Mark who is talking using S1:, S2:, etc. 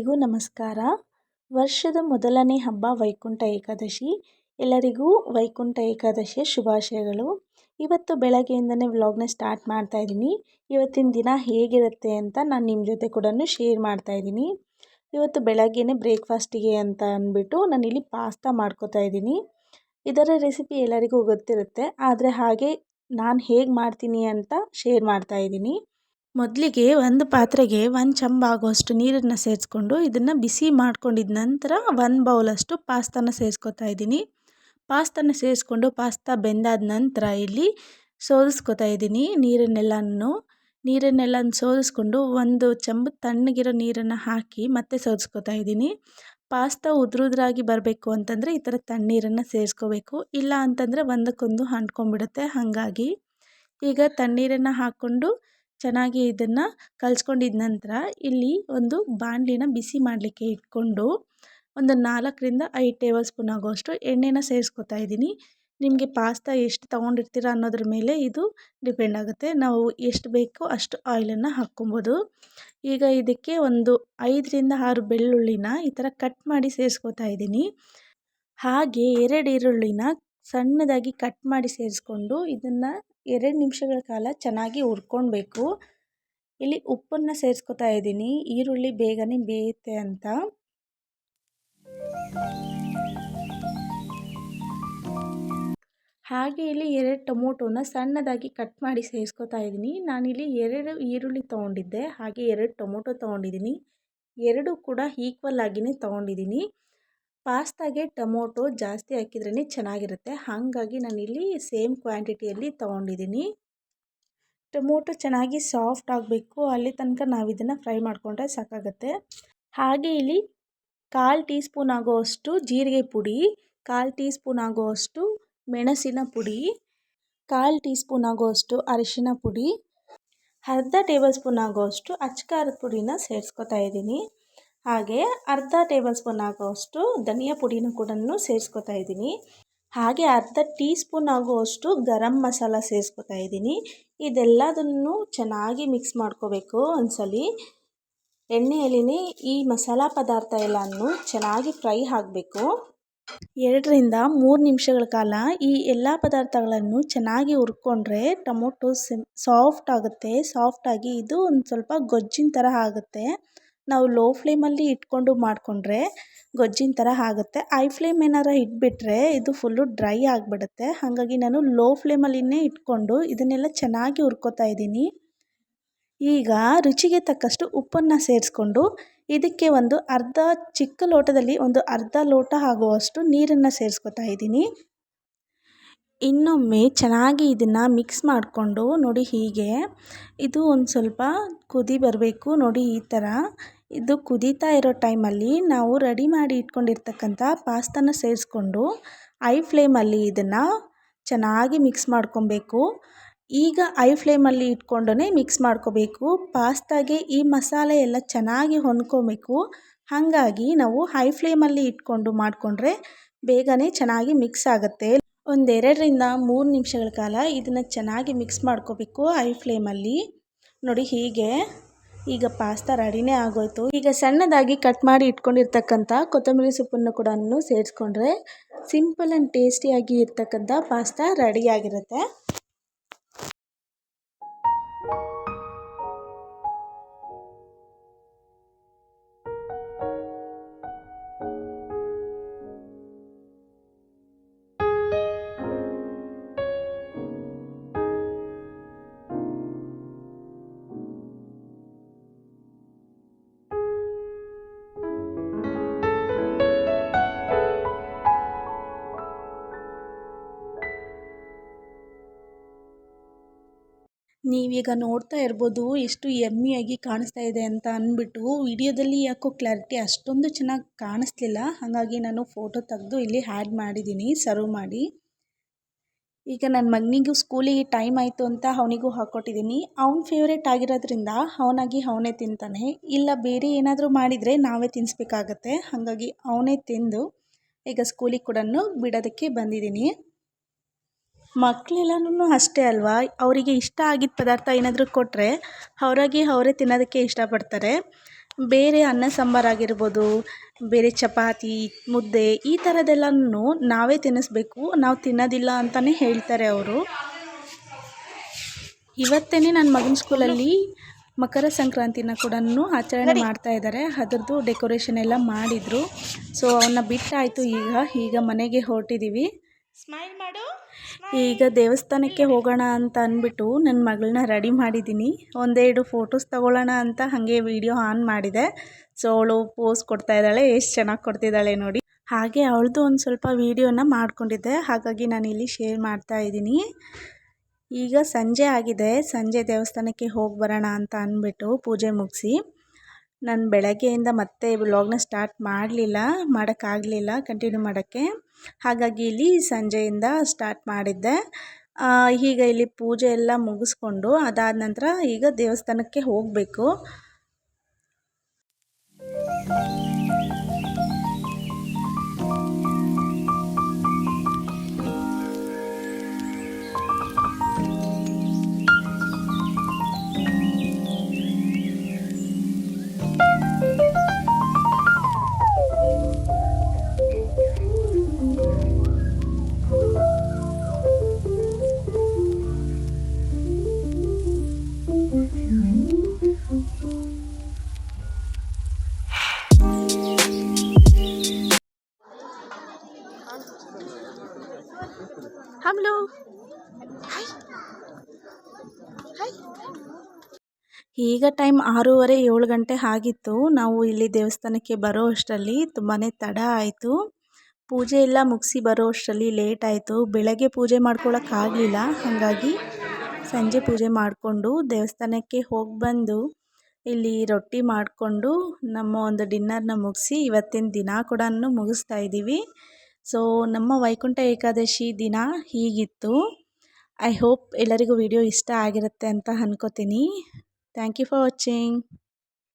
S1: ಎಲ್ಲರಿಗೂ ನಮಸ್ಕಾರ. ವರ್ಷದ ಮೊದಲನೇ ಹಬ್ಬ ವೈಕುಂಠ ಏಕಾದಶಿ. ಎಲ್ಲರಿಗೂ ವೈಕುಂಠ ಏಕಾದಶಿಯ ಶುಭಾಶಯಗಳು. ಇವತ್ತು ಬೆಳಗ್ಗೆಯಿಂದನೇ ವ್ಲಾಗ್ನ ಸ್ಟಾರ್ಟ್ ಮಾಡ್ತಾ ಇದ್ದೀನಿ. ಇವತ್ತಿನ ದಿನ ಹೇಗಿರುತ್ತೆ ಅಂತ ನಾನು ನಿಮ್ಮ ಜೊತೆ ಕೂಡ ಶೇರ್ ಮಾಡ್ತಾ ಇದ್ದೀನಿ. ಇವತ್ತು ಬೆಳಗ್ಗೆನೇ ಬ್ರೇಕ್ಫಾಸ್ಟಿಗೆ ಅಂತ ಅಂದ್ಬಿಟ್ಟು ಇಲ್ಲಿ ಪಾಸ್ತಾ ಮಾಡ್ಕೋತಾ ಇದ್ದೀನಿ. ಇದರ ರೆಸಿಪಿ ಎಲ್ಲರಿಗೂ ಗೊತ್ತಿರುತ್ತೆ. ಆದರೆ ಹಾಗೆ ನಾನು ಹೇಗೆ ಮಾಡ್ತೀನಿ ಅಂತ ಶೇರ್ ಮಾಡ್ತಾ ಇದ್ದೀನಿ. ಮೊದಲಿಗೆ ಒಂದು ಪಾತ್ರೆಗೆ ಒಂದು ಚಂಬ ಆಗೋಷ್ಟು ನೀರನ್ನು ಸೇರಿಸ್ಕೊಂಡು ಇದನ್ನು ಬಿಸಿ ಮಾಡ್ಕೊಂಡಿದ್ದ ನಂತರ ಒಂದು ಬೌಲಷ್ಟು ಪಾಸ್ತಾನ ಸೇರಿಸ್ಕೊತಾ ಇದ್ದೀನಿ. ಪಾಸ್ತಾನ ಸೇರಿಸ್ಕೊಂಡು ಪಾಸ್ತಾ ಬೆಂದಾದ ನಂತರ ಇಲ್ಲಿ ಸೋದಿಸ್ಕೊತಾ ಇದ್ದೀನಿ ನೀರನ್ನೆಲ್ಲನೂ. ನೀರನ್ನೆಲ್ಲ ಸೋದಿಸ್ಕೊಂಡು ಒಂದು ಚಂಬು ತಣ್ಣಗಿರೋ ನೀರನ್ನು ಹಾಕಿ ಮತ್ತೆ ಸೋದಿಸ್ಕೊತಾ ಇದ್ದೀನಿ. ಪಾಸ್ತಾ ಉದ್ರುದ್ರಾಗಿ ಬರಬೇಕು ಅಂತಂದರೆ ಈ ಥರ ತಣ್ಣೀರನ್ನು ಸೇರಿಸ್ಕೋಬೇಕು. ಇಲ್ಲ ಅಂತಂದರೆ ಒಂದಕ್ಕೊಂದು ಅಂಟ್ಕೊಂಡ್ಬಿಡುತ್ತೆ. ಹಾಗಾಗಿ ಈಗ ತಣ್ಣೀರನ್ನು ಹಾಕ್ಕೊಂಡು ಚೆನ್ನಾಗಿ ಇದನ್ನು ಕಲಿಸ್ಕೊಂಡಿದ್ದ ನಂತರ ಇಲ್ಲಿ ಒಂದು ಬಾಣಲಿನ ಬಿಸಿ ಮಾಡಲಿಕ್ಕೆ ಇಟ್ಕೊಂಡು ಒಂದು ನಾಲ್ಕರಿಂದ ಐದು ಟೇಬಲ್ ಸ್ಪೂನ್ ಆಗುವಷ್ಟು ಎಣ್ಣೆನ ಸೇರಿಸ್ಕೊತಾ ಇದ್ದೀನಿ. ನಿಮಗೆ ಪಾಸ್ತಾ ಎಷ್ಟು ತೊಗೊಂಡಿರ್ತೀರ ಅನ್ನೋದ್ರ ಮೇಲೆ ಇದು ಡಿಪೆಂಡ್ ಆಗುತ್ತೆ. ನಾವು ಎಷ್ಟು ಬೇಕೋ ಅಷ್ಟು ಆಯಿಲನ್ನು ಹಾಕ್ಕೊಬೋದು. ಈಗ ಇದಕ್ಕೆ ಒಂದು ಐದರಿಂದ ಆರು ಬೆಳ್ಳುಳ್ಳಿನ ಈ ಥರ ಕಟ್ ಮಾಡಿ ಸೇರಿಸ್ಕೊತಾ ಇದ್ದೀನಿ. ಹಾಗೆ ಎರಡು ಈರುಳ್ಳಿನ ಸಣ್ಣದಾಗಿ ಕಟ್ ಮಾಡಿ ಸೇರಿಸ್ಕೊಂಡು ಇದನ್ನು ಎರಡು ನಿಮಿಷಗಳ ಕಾಲ ಚೆನ್ನಾಗಿ ಹುರ್ಕೊಳ್ಬೇಕು ಇಲ್ಲಿ ಉಪ್ಪನ್ನು ಸೇರಿಸ್ಕೊತಾ ಇದ್ದೀನಿ. ಈರುಳ್ಳಿ ಬೇಗನೆ ಬೇಯುತ್ತೆ ಅಂತ. ಹಾಗೆ ಇಲ್ಲಿ ಎರಡು ಟೊಮೊಟೊನ ಸಣ್ಣದಾಗಿ ಕಟ್ ಮಾಡಿ ಸೇರಿಸ್ಕೊತಾ ಇದ್ದೀನಿ. ನಾನಿಲ್ಲಿ ಎರಡು ಈರುಳ್ಳಿ ತೊಗೊಂಡಿದ್ದೆ. ಹಾಗೆ ಎರಡು ಟೊಮೊಟೊ ತೊಗೊಂಡಿದ್ದೀನಿ. ಎರಡು ಕೂಡ ಈಕ್ವಲ್ ಆಗಿಯೇ ತೊಗೊಂಡಿದ್ದೀನಿ. ಪಾಸ್ತಾಗೆ ಟೊಮೊಟೊ ಜಾಸ್ತಿ ಹಾಕಿದ್ರೇ ಚೆನ್ನಾಗಿರುತ್ತೆ. ಹಾಗಾಗಿ ನಾನಿಲ್ಲಿ ಸೇಮ್ ಕ್ವಾಂಟಿಟಿಯಲ್ಲಿ ತೊಗೊಂಡಿದ್ದೀನಿ. ಟೊಮೊಟೊ ಚೆನ್ನಾಗಿ ಸಾಫ್ಟ್ ಆಗಬೇಕು. ಅಲ್ಲಿ ತನಕ ನಾವು ಇದನ್ನು ಫ್ರೈ ಮಾಡಿಕೊಂಡ್ರೆ ಸಾಕಾಗುತ್ತೆ. ಹಾಗೆ ಇಲ್ಲಿ ಕಾಲು ಟೀ ಸ್ಪೂನ್ ಆಗೋವಷ್ಟು ಜೀರಿಗೆ ಪುಡಿ, ಕಾಲು ಟೀ ಸ್ಪೂನ್ ಆಗೋವಷ್ಟು ಮೆಣಸಿನ ಪುಡಿ, ಕಾಲು ಟೀ ಸ್ಪೂನ್ ಆಗೋವಷ್ಟು ಅರಿಶಿನ ಪುಡಿ, ಅರ್ಧ ಟೇಬಲ್ ಸ್ಪೂನ್ ಆಗೋವಷ್ಟು ಅಚ್ಕಾರದ ಪುಡಿನ ಸೇರಿಸ್ಕೊತಾ ಇದ್ದೀನಿ. ಹಾಗೆ ಅರ್ಧ ಟೇಬಲ್ ಸ್ಪೂನ್ ಆಗುವಷ್ಟು ಧನಿಯಾ ಪುಡಿನ ಕೂಡ ಸೇರಿಸ್ಕೊತಾ ಇದ್ದೀನಿ. ಹಾಗೆ ಅರ್ಧ ಟೀ ಸ್ಪೂನ್ ಆಗುವಷ್ಟು ಗರಂ ಮಸಾಲ ಸೇರಿಸ್ಕೊತಾ ಇದ್ದೀನಿ. ಇದೆಲ್ಲದನ್ನು ಚೆನ್ನಾಗಿ ಮಿಕ್ಸ್ ಮಾಡ್ಕೋಬೇಕು ಒಂದ್ಸಲಿ. ಎಣ್ಣೆಯಲ್ಲಿ ಈ ಮಸಾಲ ಪದಾರ್ಥ ಎಲ್ಲನೂ ಚೆನ್ನಾಗಿ ಫ್ರೈ ಆಗಬೇಕು. ಎರಡರಿಂದ ಮೂರು ನಿಮಿಷಗಳ ಕಾಲ ಈ ಎಲ್ಲ ಪದಾರ್ಥಗಳನ್ನು ಚೆನ್ನಾಗಿ ಹುರ್ಕೊಂಡ್ರೆ ಟೊಮೊಟೊ ಸಾಫ್ಟ್ ಆಗುತ್ತೆ. ಸಾಫ್ಟಾಗಿ ಇದು ಒಂದು ಸ್ವಲ್ಪ ಗೊಜ್ಜಿನ ಥರ ಆಗುತ್ತೆ. ನಾವು ಲೋ ಫ್ಲೇಮಲ್ಲಿ ಇಟ್ಕೊಂಡು ಮಾಡಿಕೊಂಡ್ರೆ ಗೊಜ್ಜಿನ ಥರ ಆಗುತ್ತೆ. ಐ ಫ್ಲೇಮ್ ಏನಾರು ಇಟ್ಬಿಟ್ರೆ ಇದು ಫುಲ್ಲು ಡ್ರೈ ಆಗಿಬಿಡುತ್ತೆ. ಹಾಗಾಗಿ ನಾನು ಲೋ ಫ್ಲೇಮಲ್ಲಿನೇ ಇಟ್ಕೊಂಡು ಇದನ್ನೆಲ್ಲ ಚೆನ್ನಾಗಿ ಹುರ್ಕೋತಾ ಇದ್ದೀನಿ. ಈಗ ರುಚಿಗೆ ತಕ್ಕಷ್ಟು ಉಪ್ಪನ್ನು ಸೇರಿಸ್ಕೊಂಡು ಇದಕ್ಕೆ ಒಂದು ಅರ್ಧ ಚಿಕ್ಕ ಲೋಟದಲ್ಲಿ ಒಂದು ಅರ್ಧ ಲೋಟ ಆಗುವಷ್ಟು ನೀರನ್ನು ಸೇರಿಸ್ಕೊತಾ ಇದ್ದೀನಿ. ಇನ್ನೊಮ್ಮೆ ಚೆನ್ನಾಗಿ ಇದನ್ನು ಮಿಕ್ಸ್ ಮಾಡಿಕೊಂಡು ನೋಡಿ ಹೀಗೆ. ಇದು ಒಂದು ಸ್ವಲ್ಪ ಕುದಿ ಬರಬೇಕು ನೋಡಿ ಈ ಥರ ಇದು ಕುದೀತಾ ಇರೋ ಟೈಮಲ್ಲಿ ನಾವು ರೆಡಿ ಮಾಡಿ ಇಟ್ಕೊಂಡಿರ್ತಕ್ಕಂಥ ಪಾಸ್ತಾನ ಸೇರಿಸ್ಕೊಂಡು ಐ ಫ್ಲೇಮಲ್ಲಿ ಇದನ್ನು ಚೆನ್ನಾಗಿ ಮಿಕ್ಸ್ ಮಾಡ್ಕೊಬೇಕು. ಈಗ ಐ ಫ್ಲೇಮಲ್ಲಿ ಇಟ್ಕೊಂಡೇ ಮಿಕ್ಸ್ ಮಾಡ್ಕೋಬೇಕು. ಪಾಸ್ತಾಗೆ ಈ ಮಸಾಲೆ ಎಲ್ಲ ಚೆನ್ನಾಗಿ ಹೊಂದ್ಕೊಬೇಕು. ಹಾಗಾಗಿ ನಾವು ಹೈ ಫ್ಲೇಮಲ್ಲಿ ಇಟ್ಕೊಂಡು ಮಾಡಿಕೊಂಡ್ರೆ ಬೇಗನೆ ಚೆನ್ನಾಗಿ ಮಿಕ್ಸ್ ಆಗುತ್ತೆ. ಒಂದೆರಡರಿಂದ ಮೂರು ನಿಮಿಷಗಳ ಕಾಲ ಇದನ್ನು ಚೆನ್ನಾಗಿ ಮಿಕ್ಸ್ ಮಾಡ್ಕೋಬೇಕು ಐ ಫ್ಲೇಮಲ್ಲಿ. ನೋಡಿ ಹೀಗೆ. ಈಗ ಪಾಸ್ತಾ ರೆಡಿನೇ ಆಗೋಯ್ತು. ಈಗ ಸಣ್ಣದಾಗಿ ಕಟ್ ಮಾಡಿ ಇಟ್ಕೊಂಡಿರ್ತಕ್ಕಂಥ ಕೊತ್ತಂಬರಿ ಸೊಪ್ಪನ್ನು ಕೂಡ ಸೇರಿಸ್ಕೊಂಡ್ರೆ ಸಿಂಪಲ್ ಆ್ಯಂಡ್ ಟೇಸ್ಟಿಯಾಗಿ ಇರ್ತಕ್ಕಂಥ ಪಾಸ್ತಾ ರೆಡಿಯಾಗಿರುತ್ತೆ ನೀವೀಗ ನೋಡ್ತಾ ಇರ್ಬೋದು ಎಷ್ಟು ಎಮ್ಮಿಯಾಗಿ ಕಾಣಿಸ್ತಾ ಇದೆ ಅಂತ ಅಂದ್ಬಿಟ್ಟು ವಿಡಿಯೋದಲ್ಲಿ ಯಾಕೋ ಕ್ಲಾರಿಟಿ ಅಷ್ಟೊಂದು ಚೆನ್ನಾಗಿ ಕಾಣಿಸ್ಲಿಲ್ಲ. ಹಾಗಾಗಿ ನಾನು ಫೋಟೋ ತೆಗೆದು ಇಲ್ಲಿ ಹ್ಯಾಡ್ ಮಾಡಿದ್ದೀನಿ ಸರ್ವ್ ಮಾಡಿ. ಈಗ ನನ್ನ ಮಗನಿಗೂ ಸ್ಕೂಲಿಗೆ ಟೈಮ್ ಆಯಿತು ಅಂತ ಅವನಿಗೂ ಹಾಕ್ಕೊಟ್ಟಿದ್ದೀನಿ ಅವ್ನ ಫೇವ್ರೇಟ್ ಆಗಿರೋದ್ರಿಂದ ಅವನಾಗಿ ಅವನೇ ತಿಂತಾನೆ. ಇಲ್ಲ, ಬೇರೆ ಏನಾದರೂ ಮಾಡಿದರೆ ನಾವೇ ತಿನ್ನಿಸ್ಬೇಕಾಗತ್ತೆ ಹಾಗಾಗಿ ಅವನೇ ತಿಂದು ಈಗ ಸ್ಕೂಲಿಗೆ ಕೂಡ ಬಿಡೋದಕ್ಕೆ ಬಂದಿದ್ದೀನಿ ಮಕ್ಕಳೆಲ್ಲನೂ ಅಷ್ಟೇ ಅಲ್ವಾ? ಅವರಿಗೆ ಇಷ್ಟ ಆಗಿದ್ದ ಪದಾರ್ಥ ಏನಾದರೂ ಕೊಟ್ಟರೆ ಅವರಾಗಿ ಅವರೇ ತಿನ್ನೋದಕ್ಕೆ ಇಷ್ಟಪಡ್ತಾರೆ. ಬೇರೆ ಅನ್ನ ಸಾಂಬಾರು ಆಗಿರ್ಬೋದು ಬೇರೆ ಚಪಾತಿ ಮುದ್ದೆ ಈ ಥರದ್ದೆಲ್ಲನೂ ನಾವೇ ತಿನ್ನಿಸ್ಬೇಕು ನಾವು ತಿನ್ನೋದಿಲ್ಲ ಅಂತಲೇ ಹೇಳ್ತಾರೆ ಅವರು. ಇವತ್ತೇ ನನ್ನ ಮಗನ ಸ್ಕೂಲಲ್ಲಿ ಮಕರ ಸಂಕ್ರಾಂತಿನ ಕೂಡ ಆಚರಣೆ ಮಾಡ್ತಾ ಇದ್ದಾರೆ ಅದರದ್ದು ಡೆಕೋರೇಷನ್ ಎಲ್ಲ ಮಾಡಿದರು. ಸೊ ಅವನ್ನ ಬಿಟ್ಟಾಯಿತು ಈಗ. ಈಗ ಮನೆಗೆ ಹೊರಟಿದ್ದೀವಿ
S2: ಸ್ಮೈಲ್ ಮಾಡು.
S1: ಈಗ ದೇವಸ್ಥಾನಕ್ಕೆ ಹೋಗೋಣ ಅಂತ ಅಂದ್ಬಿಟ್ಟು ನನ್ನ ಮಗಳನ್ನ ರೆಡಿ ಮಾಡಿದ್ದೀನಿ. ಒಂದೆರಡು ಫೋಟೋಸ್ ತಗೊಳ್ಳೋಣ ಅಂತ ಹಾಗೆ ವಿಡಿಯೋ ಆನ್ ಮಾಡಿದೆ. ಸೊ ಅವಳು ಪೋಸ್ ಕೊಡ್ತಾ ಇದ್ದಾಳೆ, ಎಷ್ಟು ಚೆನ್ನಾಗಿ ಕೊಡ್ತಿದ್ದಾಳೆ ನೋಡಿ. ಹಾಗೆ ಅವಳದು ಒಂದು ಸ್ವಲ್ಪ ವೀಡಿಯೋನ ಮಾಡ್ಕೊಂಡಿದ್ದೆ. ಹಾಗಾಗಿ ನಾನು ಇಲ್ಲಿ ಶೇರ್ ಮಾಡ್ತಾ ಇದ್ದೀನಿ. ಈಗ ಸಂಜೆ ಆಗಿದೆ. ಸಂಜೆ ದೇವಸ್ಥಾನಕ್ಕೆ ಹೋಗಿ ಬರೋಣ ಅಂತ ಅಂದ್ಬಿಟ್ಟು ಪೂಜೆ ಮುಗಿಸಿ. ನಾನು ಬೆಳಗ್ಗೆಯಿಂದ ಮತ್ತೆ ಬ್ಲಾಗ್ನ ಸ್ಟಾರ್ಟ್ ಮಾಡಲಿಲ್ಲ, ಮಾಡೋಕ್ಕಾಗಲಿಲ್ಲ ಕಂಟಿನ್ಯೂ ಮಾಡೋಕ್ಕೆ. ಹಾಗಾಗಿ ಇಲ್ಲಿ ಸಂಜೆಯಿಂದ ಸ್ಟಾರ್ಟ್ ಮಾಡಿದ್ದೆ. ಈಗ ಇಲ್ಲಿ ಪೂಜೆ ಎಲ್ಲ ಮುಗಿಸ್ಕೊಂಡು ಅದಾದ ನಂತರ ಈಗ ದೇವಸ್ಥಾನಕ್ಕೆ ಹೋಗಬೇಕು. ಹಮ್ಲು. ಈಗ ಟೈಮ್ ಆರೂವರೆ ಏಳು ಗಂಟೆ ಆಗಿತ್ತು. ನಾವು ಇಲ್ಲಿ ದೇವಸ್ಥಾನಕ್ಕೆ ಬರೋ ಅಷ್ಟರಲ್ಲಿ ತುಂಬಾ ತಡ ಆಯಿತು. ಪೂಜೆ ಎಲ್ಲ ಮುಗಿಸಿ ಬರೋ ಅಷ್ಟರಲ್ಲಿ ಲೇಟ್ ಆಯಿತು. ಬೆಳಗ್ಗೆ ಪೂಜೆ ಮಾಡ್ಕೊಳಕ್ಕಾಗಲಿಲ್ಲ ಹಾಗಾಗಿ ಸಂಜೆ ಪೂಜೆ ಮಾಡಿಕೊಂಡು ದೇವಸ್ಥಾನಕ್ಕೆ ಹೋಗಿ ಬಂದು ಇಲ್ಲಿ ರೊಟ್ಟಿ ಮಾಡಿಕೊಂಡು ನಮ್ಮ ಒಂದು ಡಿನ್ನರ್ನ ಮುಗಿಸಿ ಇವತ್ತಿನ ದಿನ ಕೂಡ ಮುಗಿಸ್ತಾ ಇದ್ದೀವಿ. ಸೊ ನಮ್ಮ ವೈಕುಂಠ ಏಕಾದಶಿ ದಿನ ಹೀಗಿತ್ತು. ಐ ಹೋಪ್ ಎಲ್ಲರಿಗೂ ವಿಡಿಯೋ ಇಷ್ಟ ಆಗಿರುತ್ತೆ ಅಂತ ಅನ್ಕೋತೀನಿ. Thank you for watching